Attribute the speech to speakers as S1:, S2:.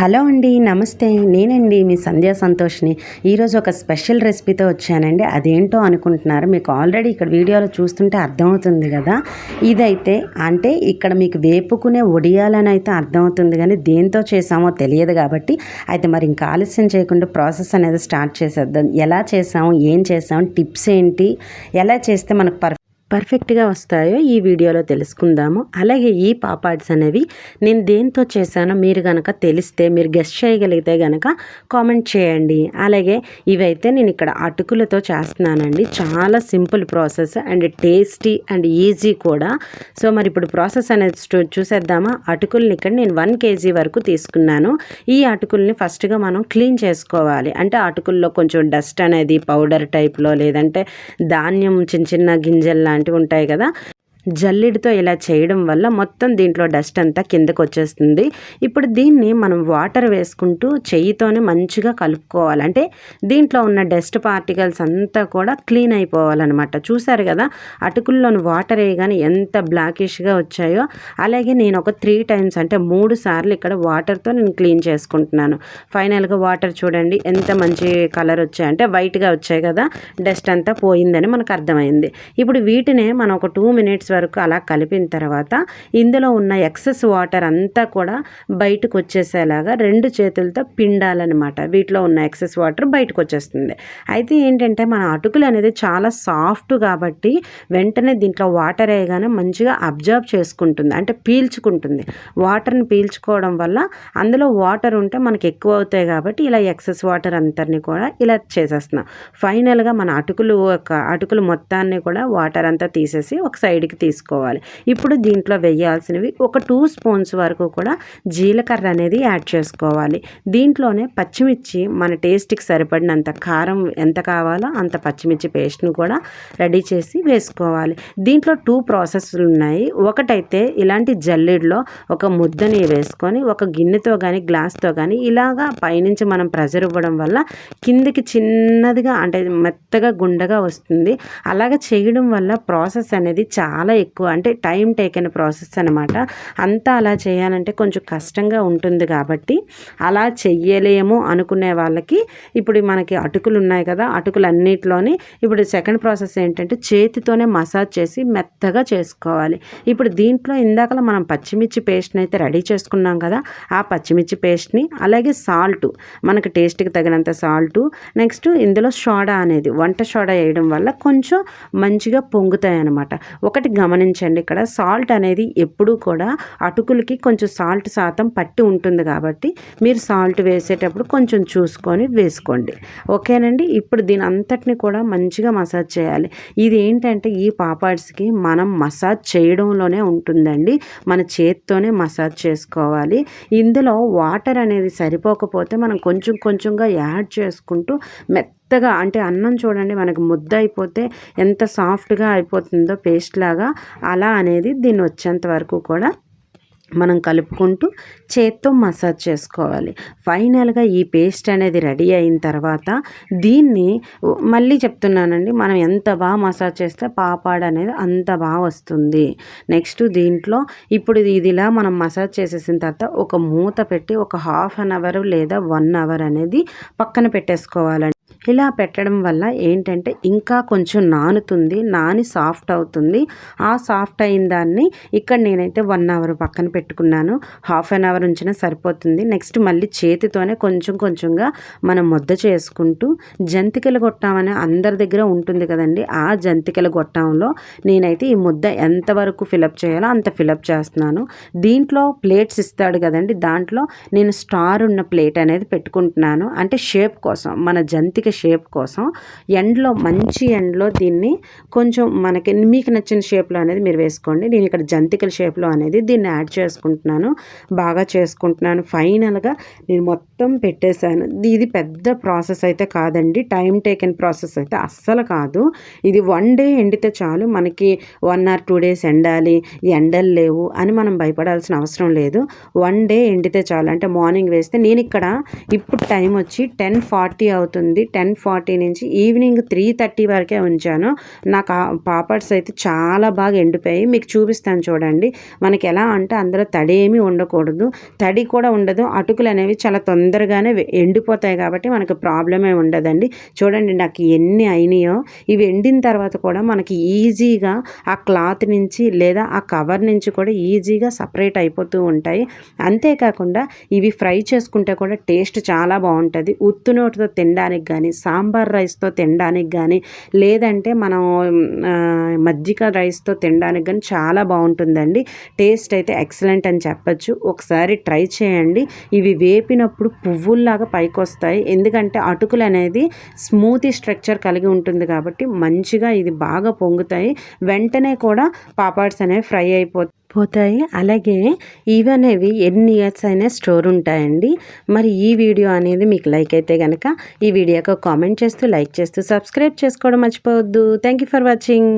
S1: Hello అండి నమస్తే. నేనండి మీ సంధ్యా సంతోష్ని. ఈరోజు ఒక స్పెషల్ రెసిపీతో వచ్చానండి. అదేంటో అనుకుంటున్నారు. మీకు ఆల్రెడీ ఇక్కడ వీడియోలో చూస్తుంటే అర్థమవుతుంది కదా. ఇదైతే అంటే ఇక్కడ మీకు వేపుకునే ఒడియాలని అయితే అర్థమవుతుంది కానీ దేంతో చేసామో తెలియదు కాబట్టి అయితే మరి ఇంకా ఆలస్యం చేయకుండా ప్రాసెస్ అనేది స్టార్ట్ చేసేద్దాం. ఎలా చేసాము? ఏం చేసాము? టిప్స్ ఏంటి? ఎలా చేస్తే మనకు పర్ఫెక్ట్ పర్ఫెక్ట్గా వస్తాయో ఈ వీడియోలో తెలుసుకుందాము. అలాగే ఈ పాపాడ్స్ అనేవి నేను దేంతో చేశానో మీరు కనుక తెలిస్తే మీరు గెస్ట్ చేయగలిగితే కనుక కామెంట్ చేయండి. అలాగే ఇవైతే నేను ఇక్కడ అటుకులతో చేస్తున్నానండి. చాలా simple process and tasty and easy కూడా. సో మరి ఇప్పుడు ప్రాసెస్ అనేది చూసేద్దామా? అటుకుల్ని ఇక్కడ నేను వన్ కేజీ వరకు తీసుకున్నాను. ఈ అటుకుల్ని ఫస్ట్గా మనం క్లీన్ చేసుకోవాలి. అంటే అటుకుల్లో కొంచెం డస్ట్ అనేది పౌడర్ టైప్లో లేదంటే ధాన్యం చిన్న చిన్న గింజల్లా అలాంటివి ఉంటాయి కదా. జల్లెడితో ఇలా చేయడం వల్ల మొత్తం దీంట్లో డస్ట్ అంతా కిందకు వచ్చేస్తుంది ఇప్పుడు దీన్ని మనం వాటర్ వేసుకుంటూ చెయ్యితోనే మంచిగా కలుపుకోవాలి. అంటే దీంట్లో ఉన్న డస్ట్ పార్టికల్స్ అంతా కూడా క్లీన్ అయిపోవాలన్నమాట. చూసారు కదా అటుకుల్లోని వాటర్ వేయగానే ఎంత బ్లాకిష్గా వచ్చాయో. అలాగే నేను ఒక త్రీ టైమ్స్ అంటే మూడు సార్లు ఇక్కడ వాటర్తో నేను క్లీన్ చేసుకుంటున్నాను. ఫైనల్గా వాటర్ చూడండి ఎంత మంచి కలర్ వచ్చాయంటే వైట్గా వచ్చాయి కదా డస్ట్ అంతా పోయిందని మనకు అర్థమైంది. ఇప్పుడు వీటినే మనం ఒక టూ మినిట్స్ వరకు అలా కలిపిన తర్వాత ఇందులో ఉన్న ఎక్సెస్ వాటర్ అంతా కూడా బయటకు వచ్చేసేలాగా రెండు చేతులతో పిండాలన్నమాట. వీటిలో ఉన్న ఎక్సెస్ వాటర్ బయటకు వచ్చేస్తుంది అయితే ఏంటంటే మన అటుకులు అనేది చాలా సాఫ్ట్ కాబట్టి వెంటనే దీంట్లో వాటర్ వేయగానే మంచిగా అబ్జర్వ్ చేసుకుంటుంది. అంటే పీల్చుకుంటుంది. వాటర్ని పీల్చుకోవడం వల్ల అందులో వాటర్ ఉంటే మనకి ఎక్కువ అవుతాయి కాబట్టి ఇలా ఎక్సెస్ వాటర్ అంతని కూడా ఇలా చేసేస్తున్నాం. ఫైనల్గా మన అటుకులు ఒక అటుకులు మొత్తాన్ని కూడా వాటర్ అంతా తీసేసి ఒక సైడ్కి తీసుకోవాలి. ఇప్పుడు దీంట్లో వేయాల్సినవి ఒక టూ స్పూన్స్ వరకు కూడా జీలకర్ర అనేది యాడ్ చేసుకోవాలి. దీంట్లోనే పచ్చిమిర్చి మన టేస్ట్కి సరిపడినంత కారం ఎంత కావాలో అంత పచ్చిమిర్చి పేస్ట్ను కూడా రెడీ చేసి వేసుకోవాలి. దీంట్లో టూ ప్రాసెస్లు ఉన్నాయి. ఒకటైతే ఇలాంటి జల్లెడ్లో ఒక ముద్దని వేసుకొని ఒక గిన్నెతో కానీ గ్లాస్తో కానీ ఇలాగా పైనుంచి మనం ప్రెజర్ ఇవ్వడం వల్ల కిందికి చిన్నదిగా అంటే మెత్తగా గుండగా వస్తుంది. అలాగ చేయడం వల్ల ప్రాసెస్ అనేది చాలా చాలా ఎక్కువ అంటే టైం టేకెన్ ప్రాసెస్ అనమాట అంతా అలా చేయాలంటే కొంచెం కష్టంగా ఉంటుంది కాబట్టి అలా చెయ్యలేము అనుకునే వాళ్ళకి ఇప్పుడు మనకి అటుకులు ఉన్నాయి కదా అటుకులు అన్నిటిలోని ఇప్పుడు సెకండ్ ప్రాసెస్ ఏంటంటే చేతితోనే మసాజ్ చేసి మెత్తగా చేసుకోవాలి. ఇప్పుడు దీంట్లో ఇందాకలా మనం పచ్చిమిర్చి పేస్ట్ని అయితే రెడీ చేసుకున్నాం కదా ఆ పచ్చిమిర్చి పేస్ట్ని అలాగే సాల్ట్ మనకి టేస్ట్కి తగినంత సాల్టు నెక్స్ట్ ఇందులో సోడా అనేది వంట సోడా వేయడం వల్ల కొంచెం మంచిగా పొంగుతాయి అనమాట ఒకటి గమనించండి ఇక్కడ. సాల్ట్ అనేది ఎప్పుడూ కూడా అటుకులకి కొంచెం సాల్ట్ శాతం పట్టి ఉంటుంది కాబట్టి మీరు సాల్ట్ వేసేటప్పుడు కొంచెం చూసుకొని వేసుకోండి. ఓకేనండి? ఇప్పుడు దీని అంతటిని కూడా మంచిగా మసాజ్ చేయాలి. ఇది ఏంటంటే ఈ పాపాడ్స్కి మనం మసాజ్ చేయడంలోనే ఉంటుందండి. మన చేత్తోనే మసాజ్ చేసుకోవాలి. ఇందులో వాటర్ అనేది సరిపోకపోతే మనం కొంచెం కొంచెంగా యాడ్ చేసుకుంటూ మెత్త మెత్తగా అంటే అన్నం చూడండి మనకు ముద్ద అయిపోతే ఎంత సాఫ్ట్గా అయిపోతుందో పేస్ట్ లాగా అలా అనేది దీన్ని వచ్చేంత వరకు కూడా మనం కలుపుకుంటూ చేత్తో మసాజ్ చేసుకోవాలి. ఫైనల్గా ఈ పేస్ట్ అనేది రెడీ అయిన తర్వాత దీన్ని మళ్ళీ చెప్తున్నానండి మనం ఎంత బాగా మసాజ్ చేస్తే పాపాడు అనేది అంత బాగా వస్తుంది. నెక్స్ట్ దీంట్లో ఇప్పుడు ఇదిలా మనం మసాజ్ చేసేసిన తర్వాత ఒక మూత పెట్టి ఒక హాఫ్ అన్ అవర్ లేదా వన్ అవర్ అనేది పక్కన పెట్టేసుకోవాలండి. ఇలా పెట్టడం వల్ల ఏంటంటే ఇంకా కొంచెం నానుతుంది నాని సాఫ్ట్ అవుతుంది. ఆ సాఫ్ట్ అయిన దాన్ని ఇక్కడ నేనైతే వన్ అవర్ పక్కన పెట్టుకున్నాను. హాఫ్ అన్ అవర్ ఉంచినా సరిపోతుంది. నెక్స్ట్ మళ్ళీ చేతితోనే కొంచెం కొంచెంగా మనం ముద్ద చేసుకుంటూ జంతికల గొట్టామని అందరి దగ్గర ఉంటుంది కదండి ఆ జంతికల గొట్టంలో నేనైతే ఈ ముద్ద ఎంతవరకు ఫిలప్ చేయాలో అంత ఫిలప్ చేస్తున్నాను. దీంట్లో ప్లేట్స్ ఇస్తాడు కదండి దాంట్లో నేను స్టార్ ఉన్న ప్లేట్ అనేది పెట్టుకుంటున్నాను. అంటే షేప్ కోసం మన జంతిక షేప్ కోసం ఎండ్లో మంచి ఎండ్లో దీన్ని కొంచెం మనకి మీకు నచ్చిన షేప్లో అనేది మీరు వేసుకోండి. నేను ఇక్కడ జంతికల షేప్లో అనేది దీన్ని యాడ్ చేసుకుంటున్నాను. బాగా చేసుకుంటున్నాను. ఫైనల్గా నేను మొత్తం పెట్టేశాను. ఇది పెద్ద ప్రాసెస్ అయితే కాదండి. టైం టేకెన్ ప్రాసెస్ అయితే అస్సలు కాదు. ఇది వన్ డే ఎండితే చాలు. మనకి వన్ ఆర్ టూ డేస్ ఎండాలి. ఎండలు లేవు అని మనం భయపడాల్సిన అవసరం లేదు. వన్ డే ఎండితే చాలు. అంటే మార్నింగ్ వేస్తే నేను ఇక్కడ ఇప్పుడు టైం వచ్చి టెన్ ఫార్టీ అవుతుంది. టెన్ ఫార్టీ నుంచి ఈవినింగ్ త్రీ థర్టీ వరకే ఉంచాను. నాకు పాపడ్స్ అయితే చాలా బాగా ఎండిపోయాయి. మీకు చూపిస్తాను చూడండి. మనకి ఎలా అంటే అందులో తడి ఏమీ ఉండకూడదు. తడి కూడా ఉండదు. అటుకులు అనేవి చాలా తొందరగానే ఎండిపోతాయి కాబట్టి మనకు ప్రాబ్లమే ఉండదండి. చూడండి నాకు ఎన్ని అయినాయో. ఇవి ఎండిన తర్వాత కూడా మనకి ఈజీగా ఆ క్లాత్ నుంచి లేదా ఆ కవర్ నుంచి కూడా ఈజీగా సపరేట్ అయిపోతూ ఉంటాయి. అంతేకాకుండా ఇవి ఫ్రై చేసుకుంటే కూడా టేస్ట్ చాలా బాగుంటుంది. ఉత్తు నోటితో తినడానికి కానీ సాంబార్ రైస్తో తినడానికి కానీ లేదంటే మనం మజ్జిగ రైస్తో తినడానికి కానీ చాలా బాగుంటుందండి. టేస్ట్ అయితే ఎక్సలెంట్ అని చెప్పచ్చు. ఒకసారి ట్రై చేయండి. ఇవి వేపినప్పుడు పువ్వుల్లాగా పైకి వస్తాయి ఎందుకంటే అటుకులు అనేది స్మూతీ స్ట్రక్చర్ కలిగి ఉంటుంది కాబట్టి మంచిగా ఇది బాగా పొంగుతాయి. వెంటనే కూడా పాపాడ్స్ అనేవి ఫ్రై అయిపో పోతాయి. అలాగే ఇవి అనేవి ఎన్ని ఇయర్స్ అయినా స్టోర్ ఉంటాయండి. మరి ఈ వీడియో అనేది మీకు లైక్ అయితే కనుక ఈ వీడియోకి కామెంట్ చేస్తూ లైక్ చేస్తూ సబ్స్క్రైబ్ చేసుకోవడం మర్చిపోవద్దు. Thank you for watching.